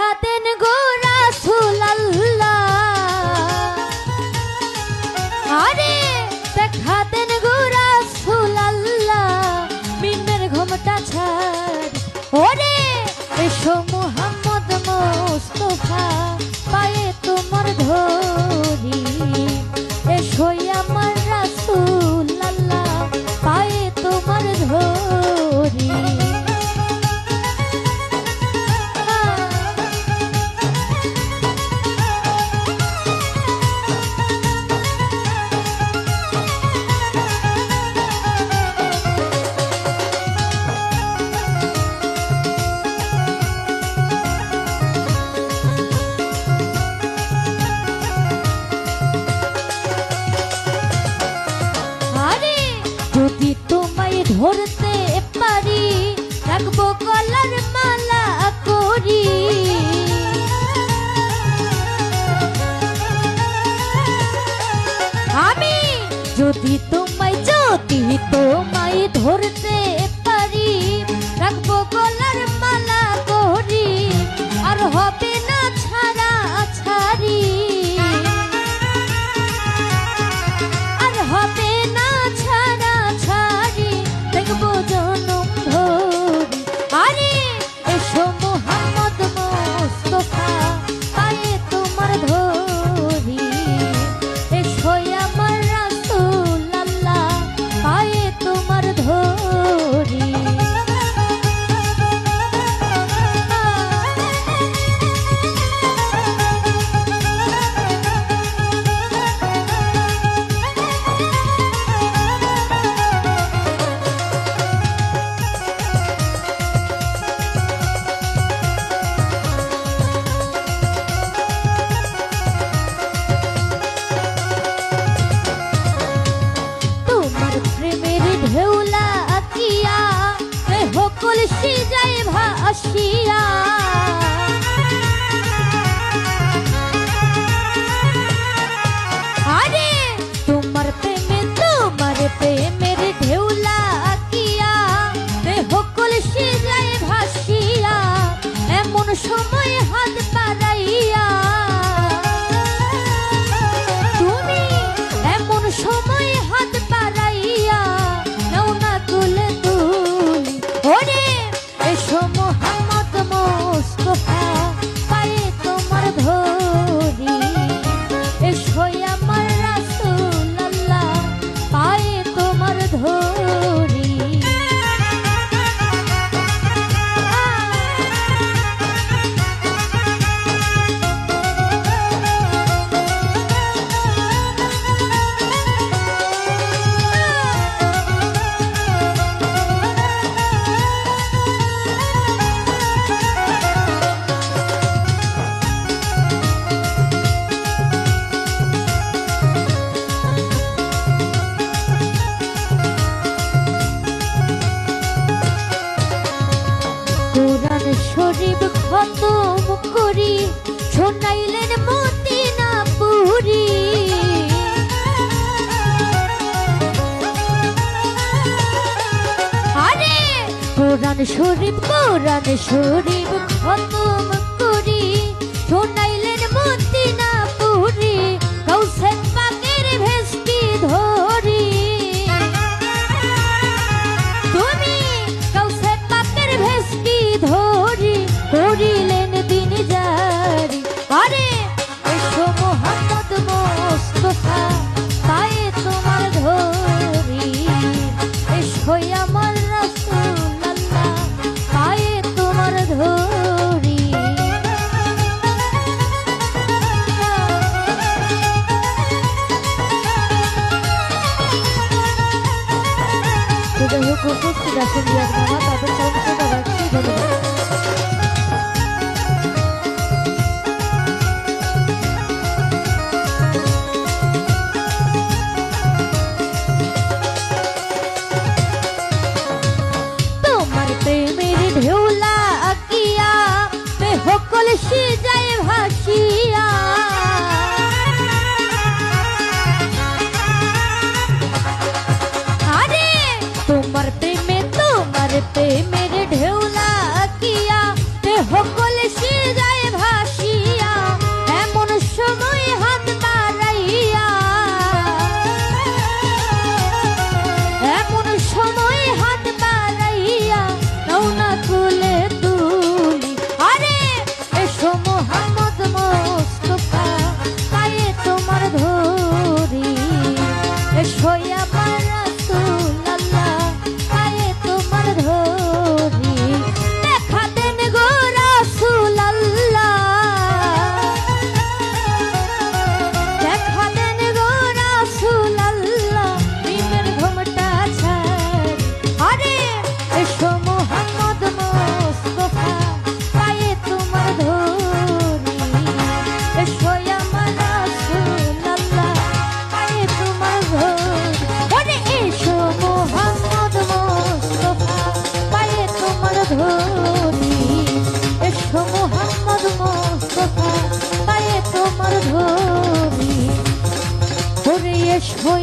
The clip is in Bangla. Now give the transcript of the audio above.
দেখা দেন গো রাসুলাল্লাহ আরে দেখা দেন গো রাসুলাল্লাহ মিন্নার ঘুমটা ছাড়। ওরে, এ সময় Ashira. করি শোনাইলেন মতিনাপুরি। আরে কোরআন শরীফ কোরআন শরীফ খতম করি। শোনাইলেন khusus sudah sembilan nama tapi kalau como ha hoje foi